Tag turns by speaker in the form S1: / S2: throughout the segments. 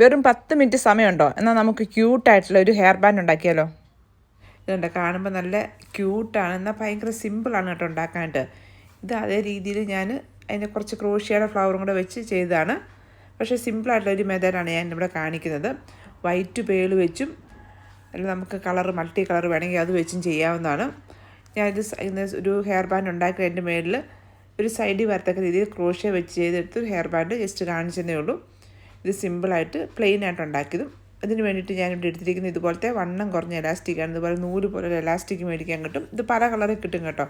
S1: വെറും പത്ത് മിനിറ്റ് സമയമുണ്ടോ? എന്നാൽ നമുക്ക് ക്യൂട്ടായിട്ടുള്ള ഒരു ഹെയർ ബാൻഡ് ഉണ്ടാക്കിയാലോ? ഇതുണ്ട് കാണുമ്പോൾ നല്ല ക്യൂട്ടാണ് എന്നാൽ ഭയങ്കര സിമ്പിളാണ് കേട്ടോ ഉണ്ടാക്കാനായിട്ട്. ഇത് അതേ രീതിയിൽ ഞാൻ അതിനെ കുറച്ച് ക്രോഷിയുടെ ഫ്ലവറും കൂടെ വെച്ച് ചെയ്തതാണ്. പക്ഷേ സിമ്പിളായിട്ടുള്ള ഒരു മെത്തേഡാണ് ഞാൻ ഇവിടെ കാണിക്കുന്നത്. വൈറ്റ് പേൾ വെച്ചും അല്ല നമുക്ക് കളർ മൾട്ടി കളർ വേണമെങ്കിൽ അത് വെച്ചും ചെയ്യാവുന്നതാണ്. ഞാനിത് ഇന്ന് ഒരു ഹെയർ ബാൻഡ് ഉണ്ടാക്കി അതിന്റെ മേളിൽ ഒരു സൈഡിൽ വരത്തക്ക രീതിയിൽ ക്രോഷ്യ വെച്ച് ചെയ്തെടുത്ത് ഹെയർ ബാൻഡ് ജസ്റ്റ് കാണിച്ചതേ ഉള്ളൂ. ഇത് സിമ്പിളായിട്ട് പ്ലെയിൻ ആയിട്ട് ഉണ്ടാക്കിയതും അതിന് വേണ്ടിയിട്ട് ഞാനിവിടെ എടുത്തിരിക്കുന്നത് ഇതുപോലത്തെ വണ്ണം കുറഞ്ഞ എലാസ്റ്റിക്കാണ് ഇതുപോലെ നൂൽ പോലെ ഒരു എലാസ്റ്റിക് മേടിക്കാൻ കിട്ടും. ഇത് പല കളറിൽ കിട്ടും കേട്ടോ.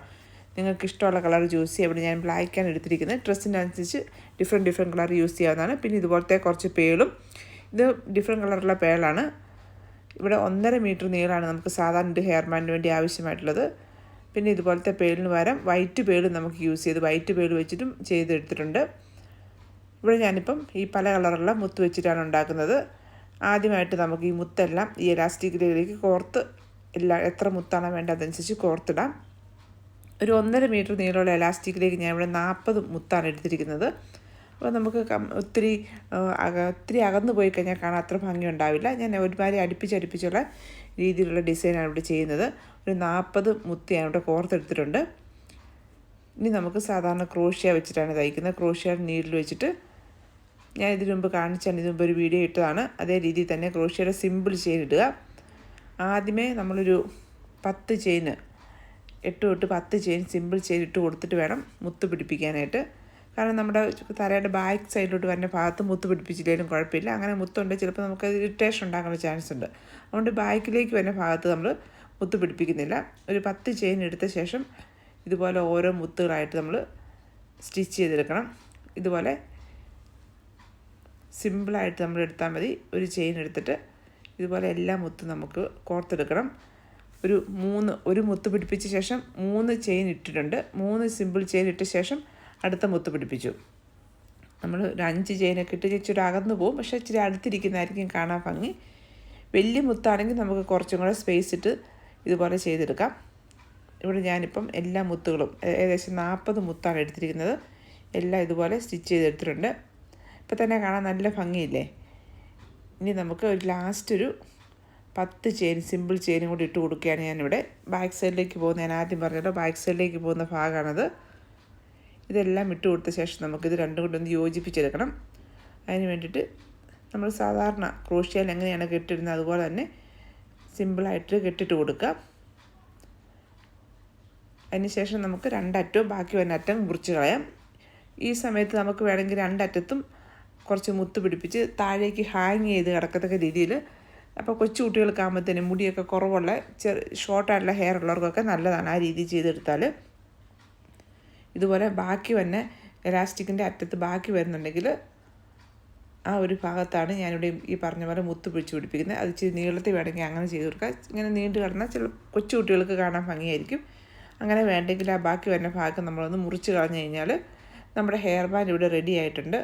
S1: നിങ്ങൾക്ക് ഇഷ്ടമുള്ള കളർ യൂസ് ചെയ്യാം. ഇവിടെ ഞാൻ ബ്ലാക്കാണ് എടുത്തിരിക്കുന്നത്. ഡ്രസ്സിന്റെ ഡ്രസ്സിനനുസരിച്ച് ഡിഫറെന്റ് ഡിഫറെന്റ് കളർ യൂസ് ചെയ്യാവുന്നതാണ്. പിന്നെ ഇതുപോലത്തെ കുറച്ച് പേളും. ഇത് ഡിഫറെന്റ് കളറുള്ള പേളാണ്. ഇവിടെ ഒന്നര മീറ്റർ നീളമാണ് നമുക്ക് സാധാരണ ഒരു ഹെയർ ബാൻഡിന് വേണ്ടി ആവശ്യമായിട്ടുള്ളത്. പിന്നെ ഇതുപോലത്തെ പേളിന് പകരം വൈറ്റ് പേൾ നമുക്ക് യൂസ് ചെയ്ത് വൈറ്റ് പേൾ വെച്ചിട്ടും ചെയ്തെടുത്തിട്ടുണ്ട്. ഇവിടെ ഞാനിപ്പം ഈ പല കളറുള്ള മുത്ത് വെച്ചിട്ടാണ് ഉണ്ടാക്കുന്നത്. ആദ്യമായിട്ട് നമുക്ക് ഈ മുത്തെല്ലാം ഈ എലാസ്റ്റിക്കിലേക്ക് കോർത്ത് എല്ലാ എത്ര മുത്താണോ വേണ്ടത് അതനുസരിച്ച് കോർത്തിടാം. ഒരു ഒന്നര മീറ്റർ നീളമുള്ള എലാസ്റ്റിക്കിലേക്ക് ഞാൻ ഇവിടെ നാൽപ്പത് മുത്താണ് എടുത്തിരിക്കുന്നത്. അപ്പോൾ നമുക്ക് ഒത്തിരി ഒത്തിരി അകന്നു പോയി കഴിഞ്ഞാൽ കാണാൻ അത്ര ഭംഗി ഉണ്ടാവില്ല ഞാൻ ഒരുമാതിരി അടുപ്പിച്ചടുപ്പിച്ചുള്ള രീതിയിലുള്ള ഡിസൈനാണ് ഇവിടെ ചെയ്യുന്നത്. ഒരു നാൽപ്പത് മുത്തി ഞാൻ ഇവിടെ കോർത്തെടുത്തിട്ടുണ്ട്. ഇനി നമുക്ക് സാധാരണ ക്രോഷ്യ വെച്ചിട്ടാണ് തയ്ക്കുന്നത്. ക്രോഷ്യ നീഡിൽ വെച്ചിട്ട് ഞാൻ ഇതിനു മുമ്പ് കാണിച്ചാണ് ഇതിനു മുമ്പ് ഒരു വീഡിയോ ഇട്ടതാണ്. അതേ രീതിയിൽ തന്നെ ക്രോഷ്യയുടെ സിമ്പിൾ ചെയിൻ ഇടുക. ആദ്യമേ നമ്മളൊരു പത്ത് ചെയിൻ എട്ട് തൊട്ട് പത്ത് ചെയിൻ സിമ്പിൾ ചെയിൻ ഇട്ട് കൊടുത്തിട്ട് വേണം മുത്ത് പിടിപ്പിക്കാനായിട്ട്. കാരണം നമ്മുടെ തലയുടെ ബാക്ക് സൈഡിലോട്ട് വരുന്ന ഭാഗത്ത് മുത്ത് പിടിപ്പിച്ചില്ലെങ്കിലും കുഴപ്പമില്ല. അങ്ങനെ മുത്തുണ്ട്. ചിലപ്പോൾ നമുക്ക് ഇറിറ്റേഷൻ ഉണ്ടാകാനുള്ള ചാൻസ് ഉണ്ട്. അതുകൊണ്ട് ബാക്കിലേക്ക് വരുന്ന ഭാഗത്ത് നമ്മൾ മുത്ത് പിടിപ്പിക്കുന്നില്ല. ഒരു പത്ത് ചെയിൻ എടുത്ത ശേഷം ഇതുപോലെ ഓരോ മുത്തുകളായിട്ട് നമ്മൾ സ്റ്റിച്ച് ചെയ്തെടുക്കണം. ഇതുപോലെ സിമ്പിളായിട്ട് നമ്മൾ എടുത്താൽ മതി. ഒരു ചെയിൻ എടുത്തിട്ട് ഇതുപോലെ എല്ലാ മുത്തും നമുക്ക് കോർത്തെടുക്കണം. ഒരു മൂന്ന് ഒരു മുത്ത് പിടിപ്പിച്ച ശേഷം മൂന്ന് ചെയിൻ ഇട്ടിട്ടുണ്ട്. മൂന്ന് സിമ്പിൾ ചെയിൻ ഇട്ട ശേഷം അടുത്ത മുത്ത് പിടിപ്പിച്ചു. നമ്മൾ ഒരു അഞ്ച് ചെയിനൊക്കെ ഇട്ട് ഇച്ചിരി അകന്ന് പോകും. പക്ഷേ ഇച്ചിരി അടുത്തിരിക്കുന്നതായിരിക്കും കാണാൻ ഭംഗി. വലിയ മുത്താണെങ്കിൽ നമുക്ക് കുറച്ചും കൂടെ സ്പേസ് ഇട്ട് ഇതുപോലെ ചെയ്തെടുക്കാം. ഇവിടെ ഞാനിപ്പം എല്ലാ മുത്തുകളും ഏകദേശം നാൽപ്പത് മുത്താണ് എടുത്തിരിക്കുന്നത്. എല്ലാം ഇതുപോലെ സ്റ്റിച്ച് ചെയ്തെടുത്തിട്ടുണ്ട്. ഇപ്പം തന്നെ കാണാൻ നല്ല ഭംഗിയില്ലേ? ഇനി നമുക്ക് ഒരു ലാസ്റ്റ് ഒരു പത്ത് ചെയിൻ സിമ്പിൾ ചെയിനും കൂടി ഇട്ട് കൊടുക്കുകയാണ് ഞാനിവിടെ. ബാക്ക് സൈഡിലേക്ക് പോകുന്ന ഞാൻ ആദ്യം പറഞ്ഞല്ലോ ബാക്ക് സൈഡിലേക്ക് പോകുന്ന ഭാഗമാണത്. ഇതെല്ലാം ഇട്ട് കൊടുത്ത ശേഷം നമുക്കിത് രണ്ടും കൂടി ഒന്ന് യോജിപ്പിച്ചെടുക്കണം. അതിന് വേണ്ടിയിട്ട് നമ്മൾ സാധാരണ ക്രോഷ്യാൽ എങ്ങനെയാണ് കെട്ടിടുന്നത് അതുപോലെ തന്നെ സിമ്പിളായിട്ട് കെട്ടിട്ട് കൊടുക്കുക. അതിനുശേഷം നമുക്ക് രണ്ടറ്റവും ബാക്കി വരുന്ന അറ്റം മുറിച്ച് കളയാം. ഈ സമയത്ത് നമുക്ക് വേണമെങ്കിൽ രണ്ടറ്റത്തും കുറച്ച് മുത്ത് പിടിപ്പിച്ച് താഴേക്ക് ഹാങ് ചെയ്ത് കിടക്കത്തക്ക രീതിയിൽ അപ്പോൾ കൊച്ചു കുട്ടികൾക്കാകുമ്പോഴത്തേനും മുടിയൊക്കെ കുറവുള്ള ചെറു ഷോർട്ടായിട്ടുള്ള ഹെയർ ഉള്ളവർക്കൊക്കെ നല്ലതാണ് ആ രീതി ചെയ്തെടുത്താൽ. ഇതുപോലെ ബാക്കി വന്നെ എലാസ്റ്റിക്കിന്റെ അറ്റത്ത് ബാക്കി വരുന്നുണ്ടെങ്കിൽ ആ ഒരു ഭാഗത്താണ് ഞാനിവിടെ ഈ പറഞ്ഞ പോലെ മുത്ത് പിടിച്ച് പിടിപ്പിക്കുന്നത്. അത് ഇച്ചിരി നീളത്തിൽ വേണമെങ്കിൽ അങ്ങനെ ചെയ്ത് കൊടുക്കുക ഇങ്ങനെ നീണ്ടു കിടന്നാൽ ചില കൊച്ചു കുട്ടികൾക്ക് കാണാൻ ഭംഗിയായിരിക്കും. അങ്ങനെ വേണ്ടെങ്കിൽ ആ ബാക്കി വരുന്ന ഭാഗം നമ്മളൊന്ന് മുറിച്ച് കളഞ്ഞു കഴിഞ്ഞാൽ നമ്മുടെ ഹെയർ ബാൻഡ് ഇവിടെ റെഡി ആയിട്ടുണ്ട്.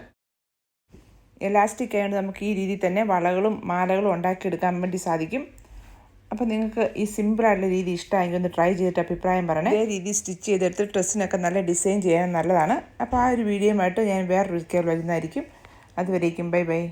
S1: എലാസ്റ്റിക് ആയതുകൊണ്ട് നമുക്ക് ഈ രീതിയിൽ തന്നെ വളകളും മാലകളും ഉണ്ടാക്കിയെടുക്കാൻ വേണ്ടി സാധിക്കും. അപ്പോൾ നിങ്ങൾക്ക് ഈ സിമ്പിളായിട്ടുള്ള രീതി ഇഷ്ടമായെങ്കിൽ ഒന്ന് ട്രൈ ചെയ്തിട്ട് അഭിപ്രായം പറയണേ. ഇതേ രീതി സ്റ്റിച്ച് ചെയ്തെടുത്ത് ഡ്രസ്സിനൊക്കെ നല്ല ഡിസൈൻ ചെയ്യാൻ നല്ലതാണ്. അപ്പോൾ ആ ഒരു വീഡിയോയുമായിട്ട് ഞാൻ വേറൊരു വരുന്നതായിരിക്കും അതുവരേക്കും ബൈ ബൈ.